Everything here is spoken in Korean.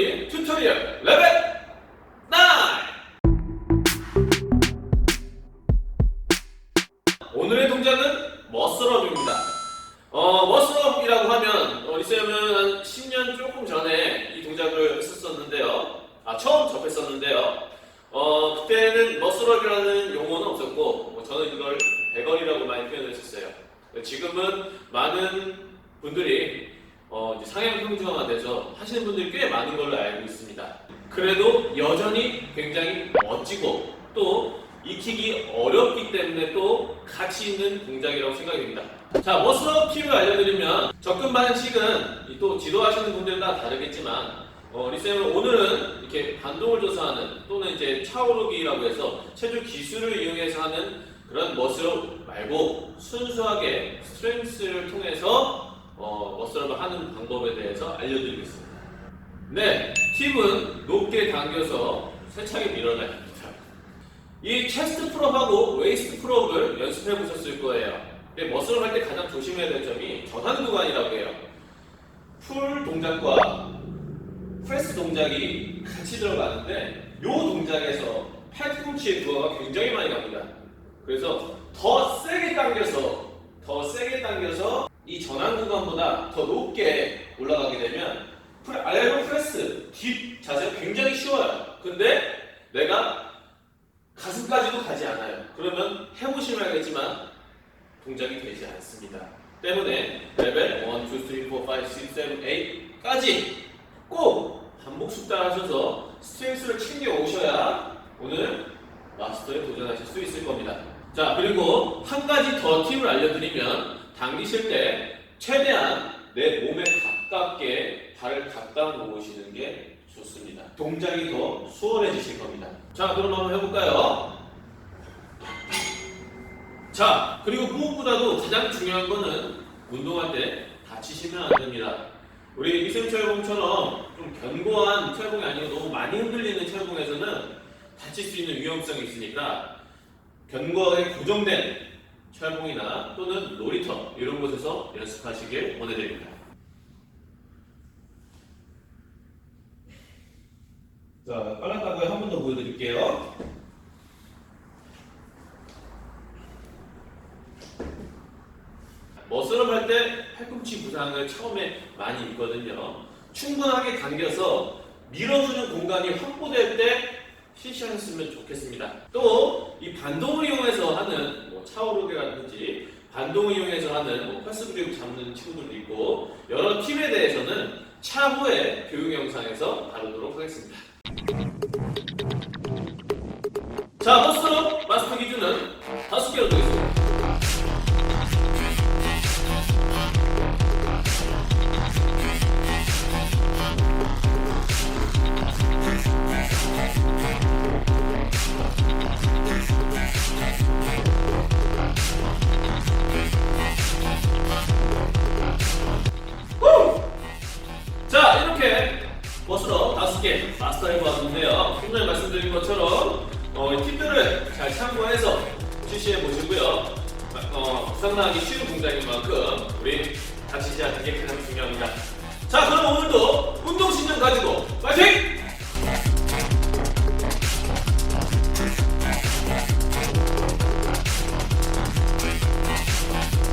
뷰티 튜토리얼 레벨 9! 오늘의 동작은 머스럽입니다. 어, 머스럽이라고 하면 어, 우리 쌤은 한 10년 조금 전에 이 동작을 했었는데요. 아, 처음 접했었는데요. 어, 그때는 머스럽이라는 용어는 없었고 뭐 저는 이걸 배걸이라고 많이 표현했었어요. 지금은 많은 분들이 어, 이제 상향 평준화돼서 하시는 분들이 꽤 많은 걸로 알고 있습니다. 그래도 여전히 굉장히 멋지고 또 익히기 어렵기 때문에 또 가치 있는 동작이라고 생각이 됩니다. 자, 머슬업 팁을 알려드리면 접근 방식은 이또 지도하시는 분들마다 다르겠지만 어, 리쌤은 오늘은 이렇게 반동을 조사하는 또는 이제 차오르기라고 해서 체조 기술을 이용해서 하는 그런 머슬업 말고 순수하게 스트렝스를 통해서 어, 머슬업을 하는 방법에 대해서 알려드리겠습니다. 네, 팁은 높게 당겨서 세차게 밀어내야 합니다. 이 체스트 풀업하고 웨이스트 풀업을 연습해 보셨을 거예요. 근데 머슬업 할 때 가장 조심해야 될 점이 저단 구간이라고 해요. 풀 동작과 프레스 동작이 같이 들어가는데 이 동작에서 팔꿈치의 부하가 굉장히 많이 갑니다. 그래서 더 세게 당겨서 더 세게 당겨서 이 전환 구간보다 더 높게 올라가게 되면 프레- 아래로 프레스 뒷 자세가 굉장히 쉬워요. 근데 내가 가슴까지도 가지 않아요. 그러면 해보시면 알겠지만 동작이 되지 않습니다. 때문에 레벨 1, 2, 3, 4, 5, 6, 7, 8까지 꼭 반복 숙달하셔서 스트렝스를 챙겨 오셔야 오늘 마스터에 도전하실 수 있을 겁니다. 자, 그리고 한 가지 더 팁을 알려드리면 당기실 때 최대한 내 몸에 가깝게 발을 갖다 놓으시는 게 좋습니다. 동작이 더 수월해지실 겁니다. 자, 그럼 한번 해볼까요? 자, 그리고 무엇보다도 가장 중요한 거는 운동할 때 다치시면 안 됩니다. 우리 이승 철봉처럼 좀 견고한 철봉이 아니고 너무 많이 흔들리는 철봉에서는 다칠 수 있는 위험성이 있으니까 견고하게 고정된 철봉이나 또는 놀이터 이런 곳에서 연습하시길 권해드립니다. 자, 가구에 한번 더 보여드릴게요. 머슬업 할 때 팔꿈치 부상을 처음에 많이 입거든요. 충분하게 당겨서 밀어주는 공간이 확보될 때 실시하셨으면 좋겠습니다. 또 이 반동을 이용해서 하는 뭐 차오르기라든지 반동을 이용해서 하는 뭐 패스 그립 잡는 친구들도 있고 여러 팁에 대해서는 차후에 교육 영상에서 다루도록 하겠습니다. 자, 마스 스터해 보았는데요. 오늘 말씀드린 것처럼 어, 이 팁들을 잘 참고해서 실시해 보시고요. 어, 부상당하기 쉬운 동작인 만큼 우리 다치지 않는 게 가장 중요합니다. 자 그럼 오늘도 운동 신경 가지고 파이팅!